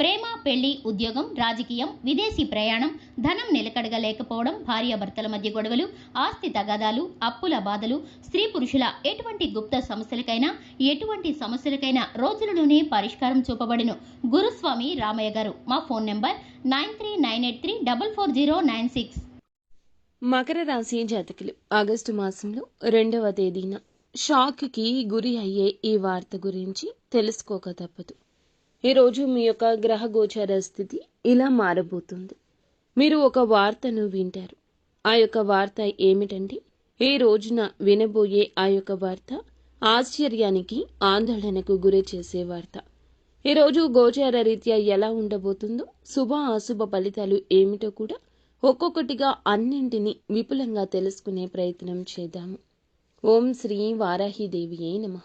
ప్రేమ పెళ్ళి ఉద్యోగం రాజకీయం విదేశీ ప్రయాణం ధనం నిలకడగా లేకపోవడం భార్యాభర్తల మధ్య గొడవలు ఆస్తి తగాదాలు అప్పుల బాధలు స్త్రీ పురుషుల ఎటువంటి గుప్త సమస్యలకైనా ఎటువంటి సమస్యలకైనా రోజులలోనే పరిష్కారం చూపబడిను. గురుస్వామి రామయ్య గారు మా phone number nine three nine eight three double four zero nine six. Makar రాశి జాతకులు ఆగస్టు మాసంలో రెండవ తేదీన షాక్కి గురి అయ్యే ఈ వార్త గురించి తెలుసుకోక తప్పదు. ఈరోజు మీ యొక్క గ్రహ గోచర స్థితి ఇలా మారబోతుంది. మీరు ఒక వార్తను వింటారు. ఆ యొక్క వార్త ఏమిటంటే ఈ రోజున వినబోయే ఆ యొక్క వార్త ఆశ్చర్యానికి ఆందోళనకు గురి చేసే వార్త. ఈరోజు గోచార రీత్యా ఎలా ఉండబోతుందో శుభ అశుభ ఫలితాలు ఏమిటో కూడా ఒక్కొక్కటిగా అన్నింటినీ విపులంగా తెలుసుకునే ప్రయత్నం చేద్దాము. ఓం శ్రీ వారాహిదేవియే నమ.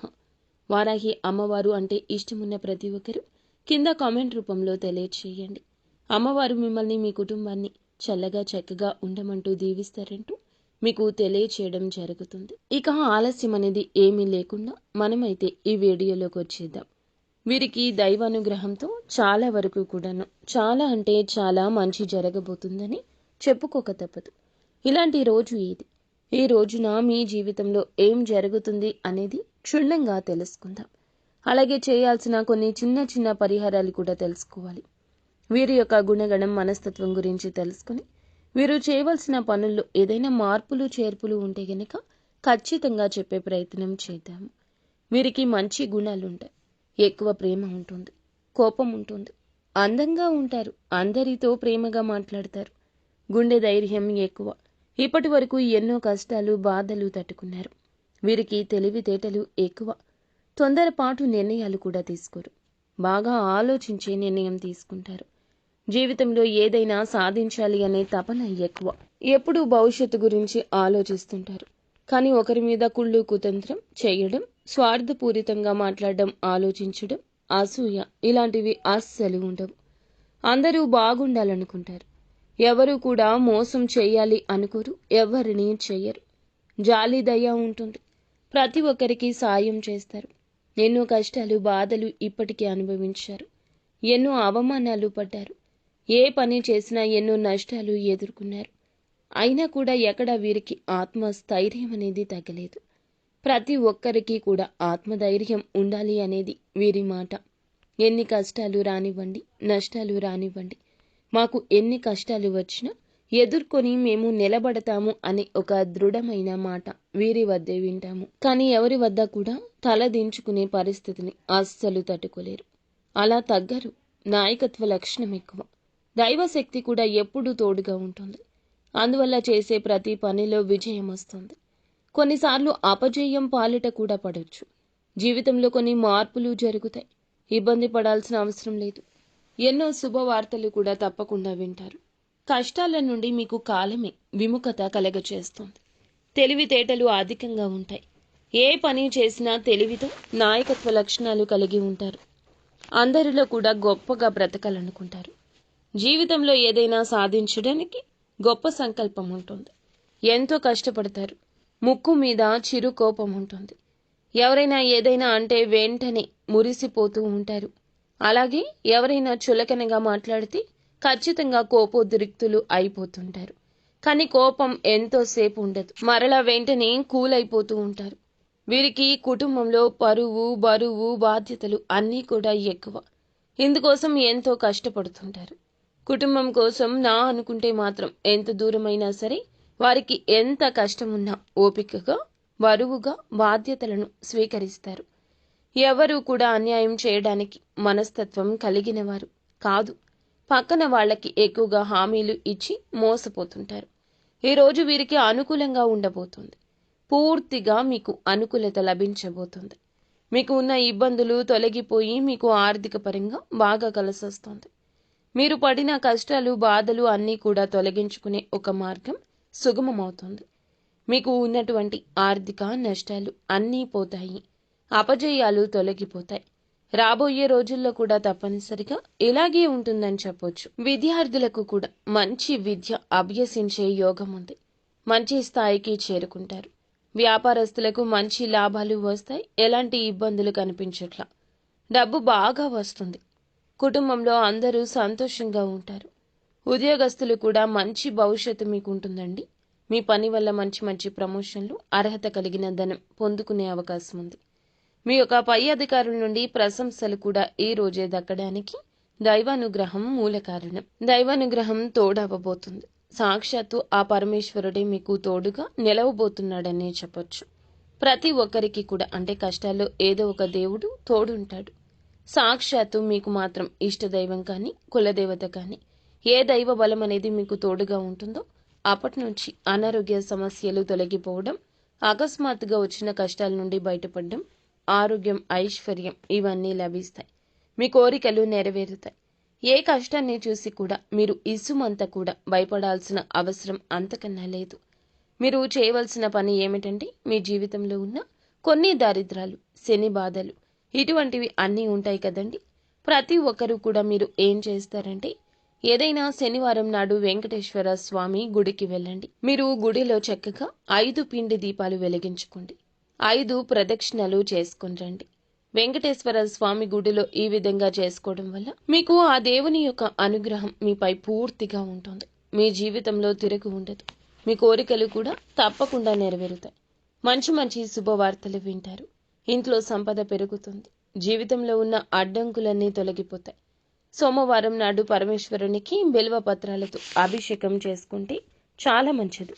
వారాహి అమ్మవారు అంటే ఇష్టమున్న ప్రతి ఒక్కరు కింద కామెంట్ రూపంలో తెలియచేయండి. అమ్మవారు మిమ్మల్ని మీ కుటుంబాన్ని చల్లగా చక్కగా ఉండమంటూ దీవిస్తారంటూ మీకు తెలియచేయడం జరుగుతుంది. ఇక ఆలస్యం అనేది ఏమీ లేకుండా మనమైతే ఈ వీడియోలోకి వచ్చేద్దాం. వీరికి దైవానుగ్రహంతో చాలా వరకు కూడాను చాలా అంటే చాలా మంచి జరగబోతుందని చెప్పుకోక తప్పదు. ఇలాంటి రోజు ఇది ఈ రోజున మీ జీవితంలో ఏం జరుగుతుంది అనేది క్షుణ్ణంగా తెలుసుకుందాం. అలాగే చేయాల్సిన కొన్ని చిన్న చిన్న పరిహారాలు కూడా తెలుసుకోవాలి. వీరి యొక్క గుణగణం మనస్తత్వం గురించి తెలుసుకుని వీరు చేయవలసిన పనుల్లో ఏదైనా మార్పులు చేర్పులు ఉంటే గనక ఖచ్చితంగా చెప్పే ప్రయత్నం చేద్దాము. వీరికి మంచి గుణాలు ఉంటాయి. ఎక్కువ ప్రేమ ఉంటుంది. కోపం ఉంటుంది. అందంగా ఉంటారు. అందరితో ప్రేమగా మాట్లాడతారు. గుండె ధైర్యం ఎక్కువ. ఇప్పటి వరకు ఎన్నో కష్టాలు బాధలు తట్టుకున్నారు. వీరికి తెలివితేటలు ఎక్కువ. తొందరపాటు నిర్ణయాలు కూడా తీసుకోరు. బాగా ఆలోచించే నిర్ణయం తీసుకుంటారు. జీవితంలో ఏదైనా సాధించాలి అనే తపన ఎక్కువ. ఎప్పుడూ భవిష్యత్తు గురించి ఆలోచిస్తుంటారు. కానీ ఒకరి మీద కుళ్ళు కుతంత్రం చేయడం స్వార్థపూరితంగా మాట్లాడడం ఆలోచించడం అసూయ. ఇలాంటివి అస్సలు ఉండవు. అందరూ బాగుండాలనుకుంటారు. ఎవరు కూడా మోసం చేయాలి అనుకోరు. ఎవరిని చెయ్యరు జాలి దయ ఉంటుంది. ప్రతి ఒక్కరికి సాయం చేస్తారు. ఎన్నో కష్టాలు బాధలు ఇప్పటికీ అనుభవించారు. ఎన్నో అవమానాలు పడ్డారు. ఏ పని చేసినా ఎన్నో నష్టాలు ఎదుర్కొన్నారు. అయినా కూడా ఎక్కడ వీరికి ఆత్మస్థైర్యం అనేది తగ్గలేదు. ప్రతి ఒక్కరికి కూడా ఆత్మధైర్యం ఉండాలి అనేది వీరి మాట. ఎన్ని కష్టాలు రానివ్వండి నష్టాలు రానివ్వండి. మాకు ఎన్ని కష్టాలు వచ్చినా ఎదుర్కొని మేము నిలబడతాము అనే ఒక దృఢమైన మాట వీరి వద్దే వింటాము. కానీ ఎవరి వద్ద కూడా తల దించుకునే పరిస్థితిని అస్సలు తట్టుకోలేరు. అలా తగ్గరు. నాయకత్వ లక్షణం ఎక్కువ. దైవశక్తి కూడా ఎప్పుడూ తోడుగా ఉంటుంది. అందువల్ల చేసే ప్రతి పనిలో విజయం వస్తుంది. కొన్నిసార్లు అపజయం పాలిట కూడా పడవచ్చు జీవితంలో కొన్ని మార్పులు జరుగుతాయి. ఇబ్బంది పడాల్సిన అవసరం లేదు. ఎన్నో శుభవార్తలు కూడా తప్పకుండా వింటారు. కష్టాల నుండి మీకు కాలమే విముఖత కలగచేస్తుంది. తెలివితేటలు అధికంగా ఉంటాయి. ఏ పని చేసినా తెలివితో నాయకత్వ లక్షణాలు కలిగి ఉంటారు. అందరిలో కూడా గొప్పగా బ్రతకాలనుకుంటారు. జీవితంలో ఏదైనా సాధించడానికి గొప్ప సంకల్పం ఉంటుంది. ఎంతో కష్టపడతారు. ముక్కు మీద చిరు కోపం ఉంటుంది. ఎవరైనా ఏదైనా అంటే వెంటనే మురిసిపోతూ ఉంటారు. అలాగే ఎవరైనా చులకనగా మాట్లాడితే ఖచ్చితంగా కోపోద్రిక్తులు అయిపోతుంటారు. కానీ కోపం ఎంతోసేపు ఉండదు. మరలా వెంటనే కూల్ అయిపోతూ ఉంటారు. వీరికి కుటుంబంలో పరువు బరువు బాధ్యతలు అన్నీ కూడా ఎక్కువ. ఇందుకోసం ఎంతో కష్టపడుతుంటారు. కుటుంబం కోసం నా అనుకుంటే మాత్రం ఎంత దూరమైనా సరే వారికి ఎంత కష్టమున్నా ఓపికగా బరువుగా బాధ్యతలను స్వీకరిస్తారు. ఎవరూ కూడా అన్యాయం చేయడానికి మనస్తత్వం కలిగినవారు కాదు. పక్కన వాళ్ళకి ఎక్కువగా హామీలు ఇచ్చి మోసపోతుంటారు. ఈరోజు వీరికి అనుకూలంగా ఉండబోతుంది. పూర్తిగా మీకు అనుకూలత లభించబోతుంది. మీకు ఉన్న ఇబ్బందులు తొలగిపోయి మీకు ఆర్థిక పరంగా బాగా కలిసొస్తుంది. మీరు పడిన కష్టాలు బాధలు అన్నీ కూడా తొలగించుకునే ఒక మార్గం సుగమమవుతుంది. మీకు ఉన్నటువంటి ఆర్థిక నష్టాలు అన్నీ పోతాయి. అపజయాలు తొలగిపోతాయి. రాబోయే రోజుల్లో కూడా తప్పనిసరిగా ఇలాగే ఉంటుందని చెప్పొచ్చు. విద్యార్థులకు కూడా మంచి విద్య అభ్యసించే యోగం ఉంది. మంచి స్థాయికి చేరుకుంటారు. వ్యాపారస్తులకు మంచి లాభాలు వస్తాయి. ఎలాంటి ఇబ్బందులు కనిపించట్లా. డబ్బు బాగా వస్తుంది. కుటుంబంలో అందరూ సంతోషంగా ఉంటారు. ఉద్యోగస్తులు కూడా మంచి భవిష్యత్తు మీకు ఉంటుందండి. మీ పని వల్ల మంచి మంచి ప్రమోషన్లు అర్హత కలిగిన ధనం పొందుకునే అవకాశం ఉంది. మీ యొక్క పై అధికారుల నుండి ప్రశంసలు కూడా ఈ రోజే దక్కడానికి దైవానుగ్రహం మూల కారణం. దైవానుగ్రహం తోడవబోతుంది సాక్షాత్తు ఆ పరమేశ్వరుడే మీకు తోడుగా నిలవబోతున్నాడనే చెప్పొచ్చు. ప్రతి ఒక్కరికి కూడా అంటే కష్టాల్లో ఏదో ఒక దేవుడు తోడుంటాడు. సాక్షాత్తు మీకు మాత్రం ఇష్టదైవం కానీ కులదేవత కానీ ఏ దైవ బలం అనేది మీకు తోడుగా ఉంటుందో అప్పటి నుంచి అనారోగ్య సమస్యలు తొలగిపోవడం అకస్మాత్తుగా వచ్చిన కష్టాల నుండి బయటపడడం ఆరోగ్యం ఐశ్వర్యం ఇవన్నీ లభిస్తాయి. మీ కోరికలు నెరవేరుతాయి. ఏ కష్టాన్ని చూసి కూడా మీరు ఇసుమంతా కూడా భయపడాల్సిన అవసరం అంతకన్నా లేదు. మీరు చేయవలసిన పని ఏమిటంటే మీ జీవితంలో ఉన్న కొన్ని దారిద్రాలు శని బాధలు ఇటువంటివి అన్నీ ఉంటాయి కదండి. ప్రతి ఒక్కరూ కూడా మీరు ఏం చేస్తారంటే ఏదైనా శనివారం నాడు వెంకటేశ్వర స్వామి గుడికి వెళ్ళండి. మీరు గుడిలో చక్కగా ఐదు పిండి దీపాలు వెలిగించుకోండి. ఐదు ప్రదక్షిణలు చేసుకుని రండి వెంకటేశ్వర స్వామి గుడిలో ఈ విధంగా చేసుకోవడం వల్ల మీకు ఆ దేవుని యొక్క అనుగ్రహం మీపై పూర్తిగా ఉంటుంది. మీ జీవితంలో తిరగు ఉండదు. మీ కోరికలు కూడా తప్పకుండా నెరవేరుతాయి. మంచి మంచి శుభవార్తలు వింటారు. ఇంట్లో సంపద పెరుగుతుంది. జీవితంలో ఉన్న అడ్డంకులన్నీ తొలగిపోతాయి. సోమవారం నాడు పరమేశ్వరునికి బిల్వ పత్రాలతో అభిషేకం చేసుకుంటే చాలా మంచిది.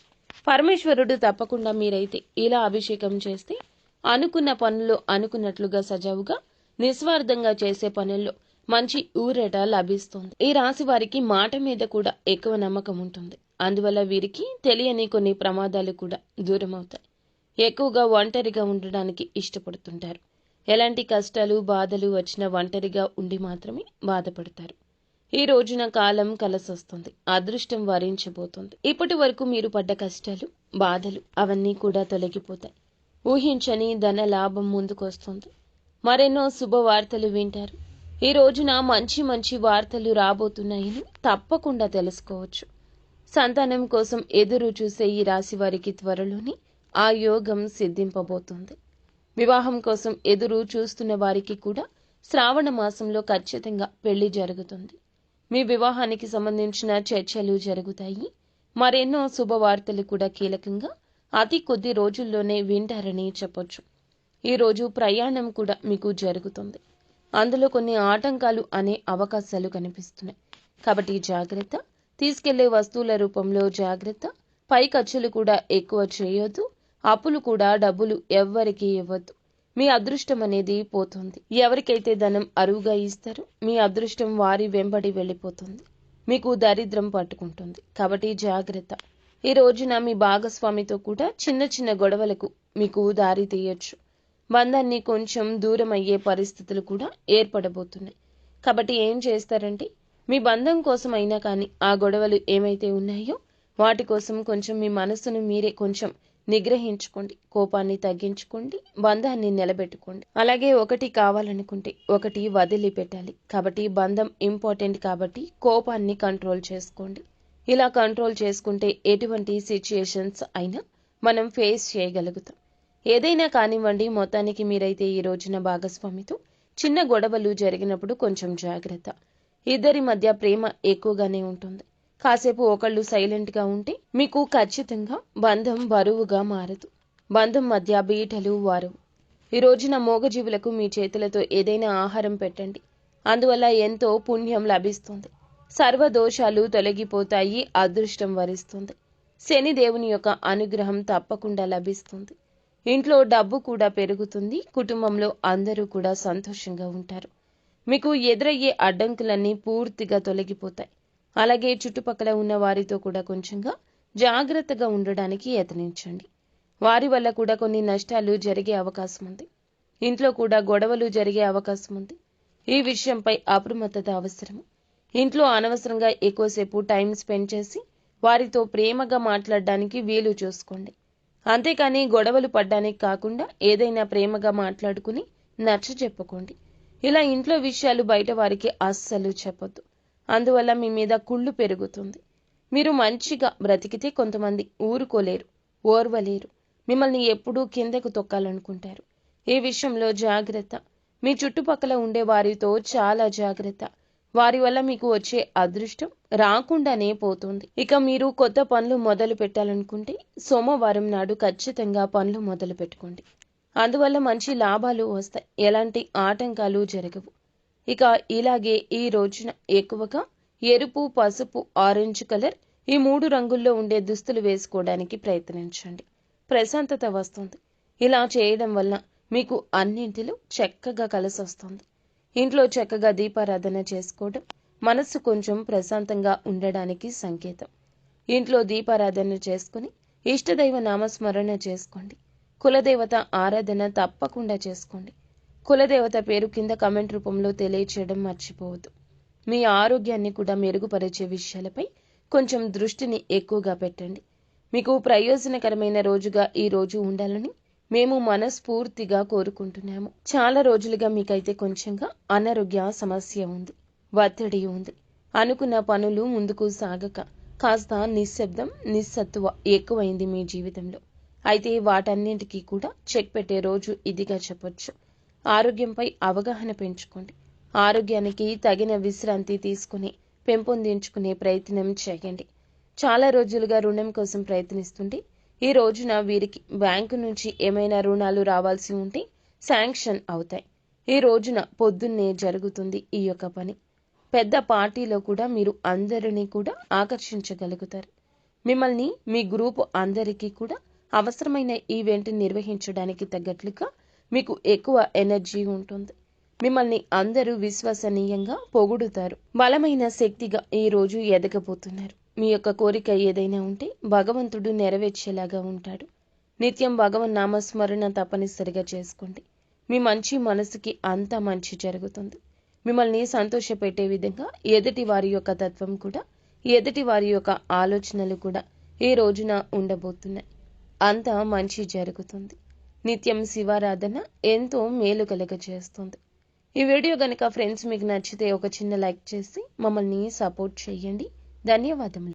పరమేశ్వరుడు తప్పకుండా మీరైతే ఇలా అభిషేకం చేస్తే అనుకున్న పనులు అనుకున్నట్లుగా సజావుగా నిస్వార్థంగా చేసే పనుల్లో మంచి ఊరట లభిస్తుంది. ఈ రాశి వారికి మాట మీద కూడా ఎక్కువ నమ్మకం ఉంటుంది. అందువల్ల వీరికి తెలియని కొన్ని ప్రమాదాలు కూడా దూరం అవుతాయి ఎక్కువగా ఒంటరిగా ఉండడానికి ఇష్టపడుతుంటారు. ఎలాంటి కష్టాలు బాధలు వచ్చినా ఒంటరిగా ఉండి మాత్రమే బాధపడతారు. ఈ రోజున కాలం కలసొస్తుంది. అదృష్టం వరించబోతుంది. ఇప్పటి వరకు మీరు పడ్డ కష్టాలు బాధలు అవన్నీ కూడా తొలగిపోతాయి. ఊహించని ధన లాభం ముందుకొస్తుంది. మరెన్నో శుభవార్తలు వింటారు. ఈ రోజున మంచి మంచి వార్తలు రాబోతున్నాయని తప్పకుండా తెలుసుకోవచ్చు. సంతానం కోసం ఎదురు చూసే ఈ రాశి వారికి త్వరలోనే ఆ యోగం సిద్ధింపబోతుంది. వివాహం కోసం ఎదురు చూస్తున్న వారికి కూడా శ్రావణ మాసంలో ఖచ్చితంగా పెళ్ళి జరుగుతుంది. మీ వివాహానికి సంబంధించిన చర్చలు జరుగుతాయి. మరెన్నో శుభవార్తలు కూడా కీలకంగా అతి కొద్ది రోజుల్లోనే వింటారని చెప్పొచ్చు. ఈరోజు ప్రయాణం కూడా మీకు జరుగుతుంది. అందులో కొన్ని ఆటంకాలు అనే అవకాశాలు కనిపిస్తున్నాయి. కాబట్టి జాగ్రత్త తీసుకెళ్ళే వస్తువుల రూపంలో జాగ్రత్త. పై ఖర్చులు కూడా ఎక్కువ చేయొద్దు. అప్పులు కూడా డబ్బులు ఎవ్వరికీ ఇవ్వద్దు. మీ అదృష్టం అనేది పోతుంది. ఎవరికైతే ధనం అరువుగా ఇస్తారో మీ అదృష్టం వారి వెంబడి వెళ్ళిపోతుంది. మీకు దరిద్రం పట్టుకుంటుంది. కాబట్టి జాగ్రత్త. ఈ రోజున మీ భాగస్వామితో కూడా చిన్న చిన్న గొడవలకు మీకు దారి తీయొచ్చు. బంధాన్ని కొంచెం దూరం అయ్యే పరిస్థితులు కూడా ఏర్పడబోతున్నాయి. కాబట్టి ఏం చేస్తారంటే మీ బంధం కోసం అయినా కానీ ఆ గొడవలు ఏమైతే ఉన్నాయో వాటి కోసం కొంచెం మీ మనసును మీరే కొంచెం నిగ్రహించుకోండి కోపాన్ని తగ్గించుకోండి బంధాన్ని నిలబెట్టుకోండి. అలాగే ఒకటి కావాలనుకుంటే ఒకటి వదిలిపెట్టాలి. కాబట్టి బంధం ఇంపార్టెంట్ కాబట్టి కోపాన్ని కంట్రోల్ చేసుకోండి. ఇలా కంట్రోల్ చేసుకుంటే ఎటువంటి సిచ్యుయేషన్స్ అయినా మనం ఫేస్ చేయగలుగుతాం. ఏదైనా కానివ్వండి మొత్తానికి మీరైతే ఈ రోజున భాగస్వామితో చిన్న గొడవలు జరిగినప్పుడు కొంచెం జాగ్రత్త. ఇద్దరి మధ్య ప్రేమ ఎక్కువగానే ఉంటుంది. కాసేపు ఒకళ్ళు సైలెంట్గా ఉంటే మీకు ఖచ్చితంగా బంధం బరువుగా మారదు. బంధం మధ్య బీటలు వారవు ఈ రోజున మోగజీవులకు మీ చేతులతో ఏదైనా ఆహారం పెట్టండి. అందువల్ల ఎంతో పుణ్యం లభిస్తుంది. సర్వ దోషాలు తొలగిపోతాయి అదృష్టం వరిస్తుంది. శని దేవుని యొక్క అనుగ్రహం తప్పకుండా లభిస్తుంది. ఇంట్లో డబ్బు కూడా పెరుగుతుంది కుటుంబంలో అందరూ కూడా సంతోషంగా ఉంటారు. మీకు ఎదురయ్యే అడ్డంకులన్నీ పూర్తిగా తొలగిపోతాయి. అలాగే చుట్టుపక్కల ఉన్న వారితో కూడా కొంచెంగా జాగ్రత్తగా ఉండడానికి యత్నించండి. వారి వల్ల కూడా కొన్ని నష్టాలు జరిగే అవకాశం ఉంది ఇంట్లో కూడా గొడవలు జరిగే అవకాశం ఉంది ఈ విషయంపై అప్రమత్తత అవసరం ఇంట్లో అనవసరంగా ఎక్కువసేపు టైం స్పెండ్ చేసి వారితో ప్రేమగా మాట్లాడడానికి వీలు చూసుకోండి. అంతేకాని గొడవలు పడ్డానికి కాకుండా ఏదైనా ప్రేమగా మాట్లాడుకుని నచ్చ చెప్పుకోండి. ఇలా ఇంట్లో విషయాలు బయట వారికి అస్సలు చెప్పొద్దు. అందువల్ల మీ మీద కుళ్ళు పెరుగుతుంది. మీరు మంచిగా బ్రతికితే కొంతమంది ఊరుకోలేరు ఓర్వలేరు. మిమ్మల్ని ఎప్పుడూ కిందకు తొక్కాలనుకుంటారు. ఈ విషయంలో జాగ్రత్త. మీ చుట్టుపక్కల ఉండే వారితో చాలా జాగ్రత్త. వారి వల్ల మీకు వచ్చే అదృష్టం రాకుండానే పోతుంది. ఇక మీరు కొత్త పనులు మొదలు పెట్టాలనుకుంటే సోమవారం నాడు ఖచ్చితంగా పనులు మొదలు పెట్టుకోండి. అందువల్ల మంచి లాభాలు వస్తాయి. ఎలాంటి ఆటంకాలు జరగవు. ఇక ఇలాగే ఈ రోజున ఎక్కువగా ఎరుపు పసుపు ఆరెంజ్ కలర్ ఈ మూడు రంగుల్లో ఉండే దుస్తులు వేసుకోవడానికి ప్రయత్నించండి. ప్రశాంతత వస్తుంది. ఇలా చేయడం వల్ల మీకు అన్నింటిలో చక్కగా కలిసి వస్తుంది. ఇంట్లో చక్కగా దీపారాధన చేసుకోవడం మనస్సు కొంచెం ప్రశాంతంగా ఉండడానికి సంకేతం. ఇంట్లో దీపారాధన చేసుకుని ఇష్టదైవ నామస్మరణ చేసుకోండి. కులదేవత ఆరాధన తప్పకుండా చేసుకోండి. కులదేవత పేరు కింద కమెంట్ రూపంలో తెలియచేయడం మర్చిపోవద్దు. మీ ఆరోగ్యాన్ని కూడా మెరుగుపరిచే విషయాలపై కొంచెం దృష్టిని ఎక్కువగా పెట్టండి. మీకు ప్రయోజనకరమైన రోజుగా ఈ రోజు ఉండాలని మేము మనస్ఫూర్తిగా కోరుకుంటున్నాము. చాలా రోజులుగా మీకైతే కొంచెంగా అనారోగ్య సమస్య ఉంది ఒత్తిడి ఉంది. అనుకున్న పనులు ముందుకు సాగక కాస్త నిశ్శబ్దం నిస్సత్వ ఎక్కువైంది మీ జీవితంలో. అయితే వాటన్నింటికీ కూడా చెక్ పెట్టే రోజు ఇదిగా చెప్పొచ్చు. ఆరోగ్యంపై అవగాహన పెంచుకోండి. ఆరోగ్యానికి తగిన విశ్రాంతి తీసుకుని పెంపొందించుకునే ప్రయత్నం చేయండి. చాలా రోజులుగా రుణం కోసం ప్రయత్నిస్తుంటే ఈ రోజున వీరికి బ్యాంకు నుంచి ఏమైనా రుణాలు రావాల్సి ఉంటే శాంక్షన్ అవుతాయి. ఈ రోజున పొద్దున్నే జరుగుతుంది ఈ యొక్క పని. పెద్ద పార్టీలో కూడా మీరు అందరినీ కూడా ఆకర్షించగలుగుతారు. మిమ్మల్ని మీ గ్రూప్ అందరికీ కూడా అవసరమైన ఈవెంట్ నిర్వహించడానికి తగ్గట్లుగా మీకు ఎక్కువ ఎనర్జీ ఉంటుంది. మిమ్మల్ని అందరూ విశ్వసనీయంగా పొగుడుతారు. బలమైన శక్తిగా ఈ రోజు ఎదగబోతున్నారు. మీ యొక్క కోరిక ఏదైనా ఉంటే భగవంతుడు నెరవేర్చేలాగా ఉంటాడు. నిత్యం భగవన్ నామస్మరణ తప్పనిసరిగా చేసుకోండి. మీ మంచి మనసుకి అంతా మంచి జరుగుతుంది. మిమ్మల్ని సంతోషపెట్టే విధంగా ఎదుటి వారి యొక్క తత్వం కూడా ఎదుటి వారి యొక్క ఆలోచనలు కూడా ఈ రోజున ఉండబోతున్నాయి. అంత మంచి జరుగుతుంది. నిత్యం శివారాధన ఎంతో మేలు కలగ చేస్తుంది ఈ వీడియో కనుక ఫ్రెండ్స్ మీకు నచ్చితే ఒక చిన్న లైక్ చేసి మమ్మల్ని సపోర్ట్ చేయండి. ధన్యవాదములు.